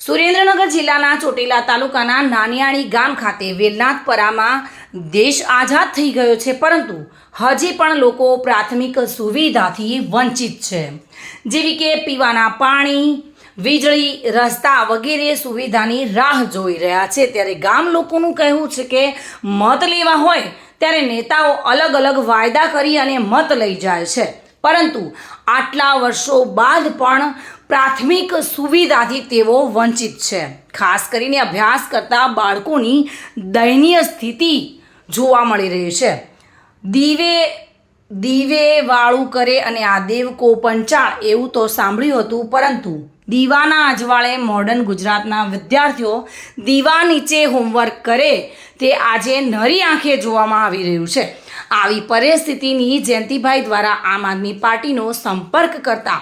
સુરેન્દ્રનગર જિલ્લાના ચોટીલા તાલુકાના નાનિયાણી ગામ ખાતે વેલનાથપરામાં દેશ આઝાદ થઈ ગયો છે, પરંતુ હજી પણ લોકો પ્રાથમિક સુવિધાથી વંચિત છે. જેવી કે પીવાના પાણી, વીજળી, રસ્તા વગેરે સુવિધાની રાહ જોઈ રહ્યા છે. ત્યારે ગામ લોકોનું કહેવું છે કે મત લેવા હોય ત્યારે નેતાઓ અલગ અલગ વાયદા કરી અને મત લઈ જાય છે. પરંતુ આટલા વર્ષો બાદ પણ પ્રાથમિક સુવિધાથી તેઓ વંચિત છે. ખાસ કરીને અભ્યાસ કરતા બાળકોની દયનીય સ્થિતિ જોવા મળી રહી છે. દીવે દીવે વાળું કરે અને આ દેવ કો પંચાળ એવું તો સાંભળ્યું હતું, પરંતુ દીવાના અજવાળે મોડર્ન ગુજરાતના વિદ્યાર્થીઓ દીવા નીચે હોમવર્ક કરે તે આજે નરી આંખે જોવામાં આવી રહ્યું છે. આવી પરિસ્થિતિની જયંતિભાઈ દ્વારા આમ આદમી પાર્ટીનો સંપર્ક કરતા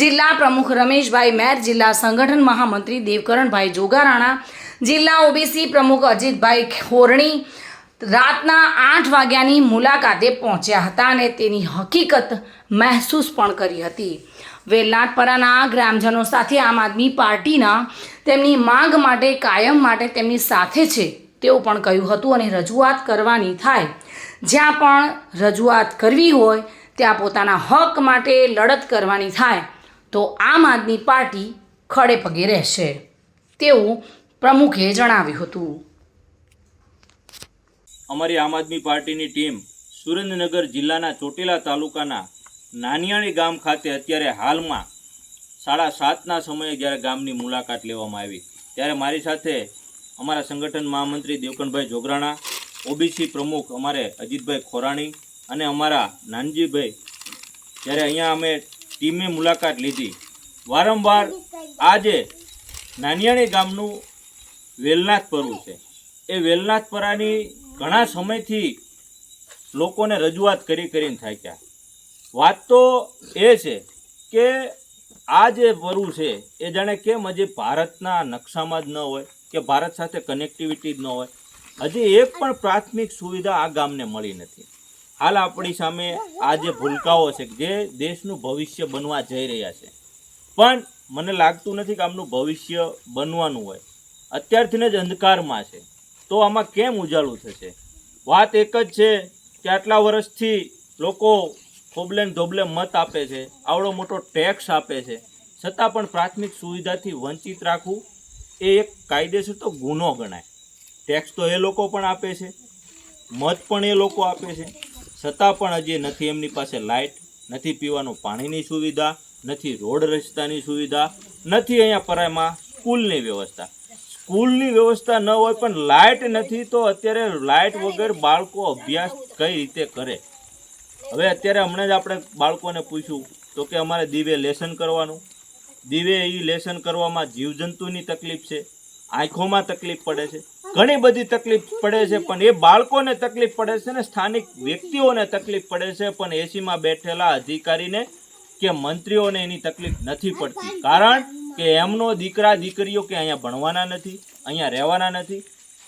જિલ્લા પ્રમુખ રમેશભાઈ મેર, જિલ્લા સંગઠન મહામંત્રી દેવકરણભાઈ જોગારાણા, જિલ્લા ઓબીસી પ્રમુખ અજીતભાઈ ખોરણી રાતના આઠ વાગ્યાની મુલાકાતે પહોંચ્યા હતા અને તેની હકીકત મહેસૂસ પણ કરી હતી. વેલનાથપરાના ગ્રામજનો સાથે આમ આદમી પાર્ટીના તેમની માંગ માટે, કાયમ માટે તેમની સાથે છે તેવું પણ કહ્યું હતું અને રજૂઆત કરવાની થાય. જ્યાં પણ રજૂઆત કરવી હોય, ત્યાં પોતાના હક માટે લડત કરવાની થાય. તો આમ આદમી પાર્ટી ખડે પગે રહેશે, તેવું પ્રમુખે જણાવ્યું હતું. અમારી આમ આદમી પાર્ટીની ટીમ સુરેન્દ્રનગર જિલ્લાના ચોટીલા તાલુકાના નાનિયાણી ગામ ખાતે અત્યારે હાલમાં સાડા સાતના સમયે જ્યારે ગામની મુલાકાત લેવામાં આવી, ત્યારે મારી સાથે અમારા સંગઠન મહામંત્રી દેવકણભાઈ જોગરાણા, ઓબીસી પ્રમુખ અમારે અજીતભાઈ ખોરાણી અને અમારા નાનજીભાઈ, જ્યારે અહીંયા અમે ટીમે મુલાકાત લીધી. વારંવાર આજે નાનિયાણી ગામનું વેલનાથ પરવું છે. એ વેલનાથપરાની ઘણા સમયથી લોકોને રજૂઆત કરી કરીને થાક્યા. વાત તો એ છે કે આ જે પરવું છે, એ જાણે કેમ હજી ભારતના નકશામાં જ ન હોય, કે ભારત સાથે કનેક્ટિવિટી જ ન હોય. હજી એક પણ પ્રાથમિક સુવિધા આ ગામને મળી નથી. હાલ આપણી સામે આ જે ભૂલકાઓ છે જે દેશનું ભવિષ્ય બનવા જઈ રહ્યા છે. પણ મને લાગતું નથી કે આમનું ભવિષ્ય બનવાનું હોય. અત્યારથીને જ અંધકારમાં છે. તો આમાં કેમ ઉજાળું થશે? વાત એક જ છે કે આટલા વર્ષથી લોકો ખોબલેન ધોબલે મત આપે છે, આવડો મોટો ટેક્સ આપે છે. છતાં પણ પ્રાથમિક સુવિધાથી વંચિત રાખવું એ એક કાયદેસર તો ગુનો ગણાય. ટેક્સ તો એ લોકો પણ આપે છે. મત પણ એ લોકો આપે છે. છતાં પણ હજી નથી એમની પાસે લાઇટ, નથી પીવાનું પાણીની સુવિધા, નથી રોડ રસ્તાની સુવિધા, નથી અહીંયા પરાયમાં સ્કૂલની વ્યવસ્થા. સ્કૂલની વ્યવસ્થા ન હોય પણ લાઇટ નથી તો અત્યારે લાઇટ વગર બાળકો અભ્યાસ કઈ રીતે કરે? હવે અત્યારે હમણાં જ આપણે બાળકોને પૂછ્યું, તો કે અમારે દીવે લેસન કરવાનું. દીવે એ લેસન કરવામાં જીવજંતુની તકલીફ છે, આંખોમાં તકલીફ પડે છે. ઘણી બધી તકલીફ પડે છે, પણ એ બાળકોને તકલીફ પડે છે ને, સ્થાનિક વ્યક્તિઓને તકલીફ પડે છે, પણ એસીમાં બેઠેલા અધિકારીને કે મંત્રીઓને એની તકલીફ નથી પડતી. કારણ કે એમનો દીકરા દીકરીઓ કે અહીંયા ભણવાના નથી, અહીંયા રહેવાના નથી.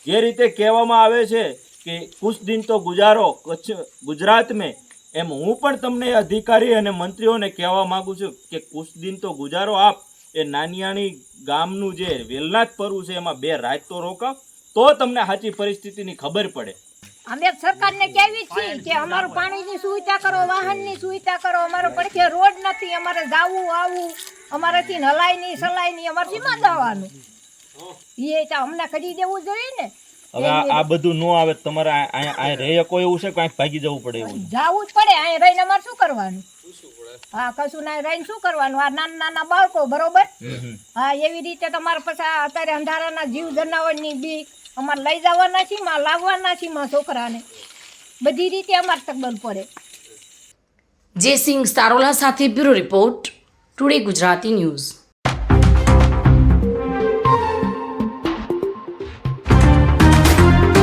જે રીતે કહેવામાં આવે છે કે કુછ દિન તો ગુજારો, કચ્છ ગુજરાત મેં એમ હું પણ તમને અધિકારી અને મંત્રીઓને કહેવા માગું છું કે કુછ દિન તો ગુજારો આપ. એ નાનિયાણી ગામનું જે વેલનાથ પરવું છે, એમાં બે રાત તો રોકાવ. તો તમને સાચી પરિસ્થિતિની ખબર પડે. અમે સરકારને કહેવી છીએ કે અમારું પાણીની સુવિધા કરો વાહનની સુવિધા કરો. અમારો પડખે રોડ નથી અમારે જાવું આવવું. અમારાથી હલાય નહીં સલાય નહીં અમારથી માં જવાનું. એ તો અમને કરી દેવું જોઈએ ને. હવે આ બધું ન આવે તમારે આ- રહી એવું છે કાંઈક ભાગી જવું પડે એવું? જવું જ પડે અહીં રહીને અમારે શું કરવાનું? હા કશું ના રહીને શું કરવાનું? આ નાના નાના બાળકો બરોબર. હા એવી રીતે તમારે પછી અત્યારે અંધારાના જીવ જનાવરની બીક અમારે લઈ જવાના છીએ માં લાવવાના છીએ માં છોકરાને. બધી રીતે અમારે તકબલ પડે. જયસિંહ સારોલા સાથે bureau report, today Gujarati news.